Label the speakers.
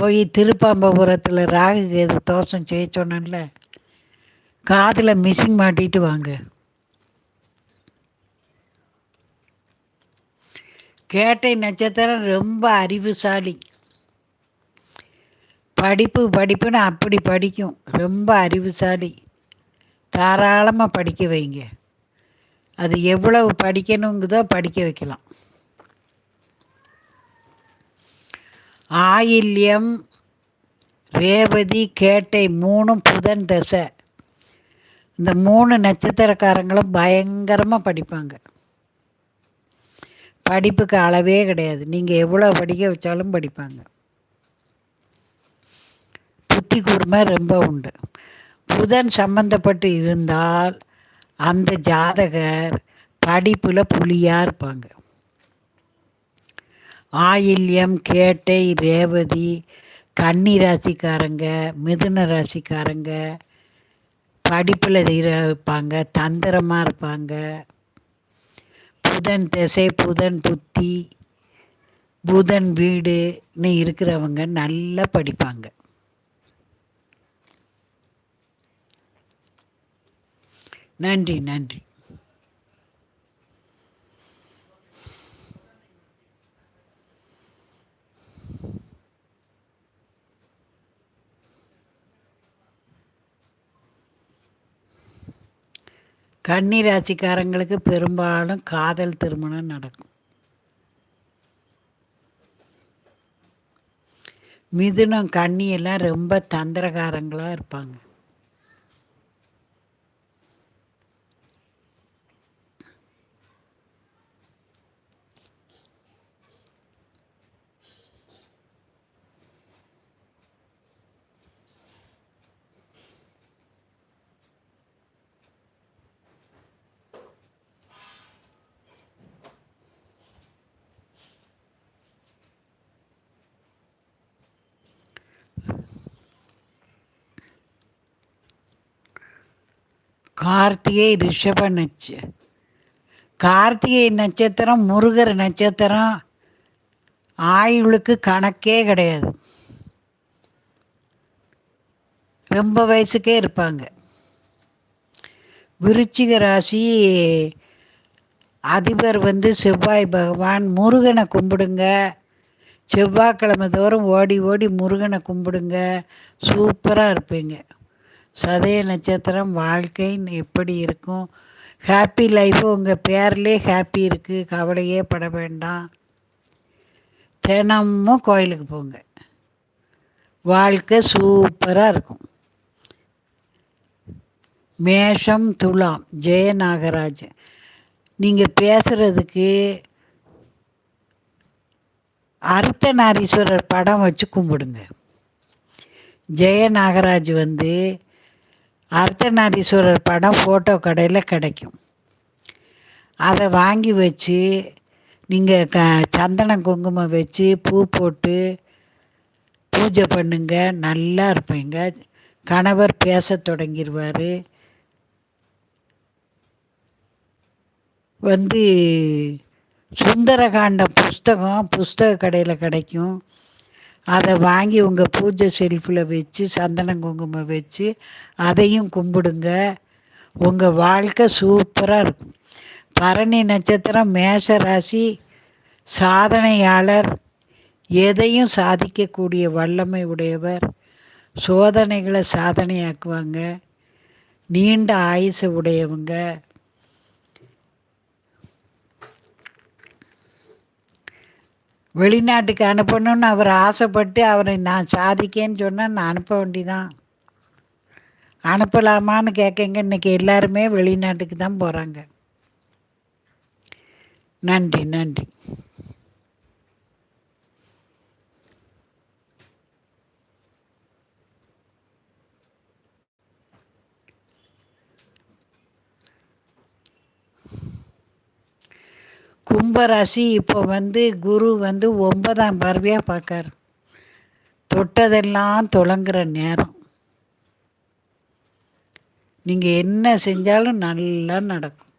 Speaker 1: போய் திருப்பாம்பபுரத்தில் ராகு கேது தோஷம் செய்ய சொன்னேன்ல காதில் மிஷின் மாட்டிட்டு வாங்க. கேட்டை நட்சத்திரம் ரொம்ப அறிவுசாலி. படிப்பு படிப்புன்னு அப்படி படிக்கும். ரொம்ப அறிவுசாலி. தாராளமாக படிக்க வைங்க. அது எவ்வளவு படிக்கணுங்குதோ படிக்க வைக்கலாம். ஆயில்யம் ரேவதி கேட்டை மூணும் புதன் தசை. இந்த மூணு நட்சத்திரக்காரங்களும் பயங்கரமாக படிப்பாங்க. படிப்புக்கு அளவே கிடையாது. நீங்கள் எவ்வளோ படிக்க வச்சாலும் படிப்பாங்க. புத்தி கூர்மை ரொம்ப உண்டு. புதன் சம்பந்தப்பட்டு இருந்தால் அந்த ஜாதகர் படிப்பில் புலியாக இருப்பாங்க. ஆயில்யம் கேட்டை ரேவதி கன்னி ராசிக்காரங்க மிதுன ராசிக்காரங்க படிப்பில் இருப்பாங்க தந்திரமாக இருப்பாங்க. புதன் திசை புதன் புத்தி புதன் வீடுன்னு இருக்கிறவங்க நல்லா படிப்பாங்க. நன்றி நன்றி. கன்னி ராசிக்காரங்களுக்கு பெரும்பாலும் காதல் திருமணம் நடக்கும். மிதுனம் கன்னியெல்லாம் ரொம்ப தந்திரகாரங்களாக இருப்பாங்க. கார்த்திகை ரிஷப நட்ச கார்த்திகை நட்சத்திரம் முருகர் நட்சத்திரம் ஆயுளுக்கு கணக்கே கிடையாது. ரொம்ப வயசுக்கே இருப்பாங்க. விருச்சிக ராசி அதிபர் வந்து செவ்வாய் பகவான் முருகனை கும்பிடுங்க. செவ்வாய்க்கிழமை தோறும் ஓடி ஓடி முருகனை கும்பிடுங்க. சூப்பராக இருப்பீங்க. சதய நட்சத்திரம் வாழ்க்கை எப்படி இருக்கும்? ஹாப்பி லைஃபு உங்கள் பேர்லே ஹாப்பி இருக்குது கவலையே பட வேண்டாம். தினமும் கோயிலுக்கு போங்க. வாழ்க்கை சூப்பராக இருக்கும். மேஷம் துலாம் ஜெய நாகராஜ் நீங்கள் பேசுகிறதுக்கு அர்த்தநாரீஸ்வரர் படம் வச்சு கும்பிடுங்க. ஜெய நாகராஜ் வந்து அர்த்தநாரீஸ்வரர் படம் ஃபோட்டோ கடையில் கிடைக்கும். அதை வாங்கி வச்சு நீங்கள் க சந்தனம் குங்குமம் வச்சு பூ போட்டு பூஜை பண்ணுங்க நல்லா இருப்பீங்க. கணவர் பேச தொடங்கிடுவார் வந்து சுந்தரகாண்டம் புஸ்தகம் புஸ்தக கடையில் கிடைக்கும். அதை வாங்கி உங்கள் பூஜை செல்ஃபில் வச்சு சந்தனம் குங்குமம் வச்சு அதையும் கும்பிடுங்க. உங்கள் வாழ்க்கை சூப்பராக இருக்கும். பரணி நட்சத்திரம் மேஷ ராசி சாதனையாளர் எதையும் சாதிக்கக்கூடிய வல்லமை உடையவர் சோதனைகளை சாதனையாக்குவாங்க. நீண்ட ஆயுசு உடையவங்க. வெளிநாட்டுக்கு அனுப்பணும்னு அவர் ஆசைப்பட்டு அவரை நான் சாதிக்கேன்னு சொன்னால் நான் அனுப்ப வேண்டிதான். அனுப்பலாமான்னு கேட்கங்க இன்னைக்கு எல்லாருமே வெளிநாட்டுக்கு தான் போகிறாங்க நன்றி நன்றி. கும்பராசி இப்போ வந்து குரு வந்து ஒன்பதாம் பார்வையாக பார்க்காரு. தொட்டதெல்லாம் தொடங்குற நேரம். நீங்கள் என்ன செஞ்சாலும் நல்லா நடக்கும்.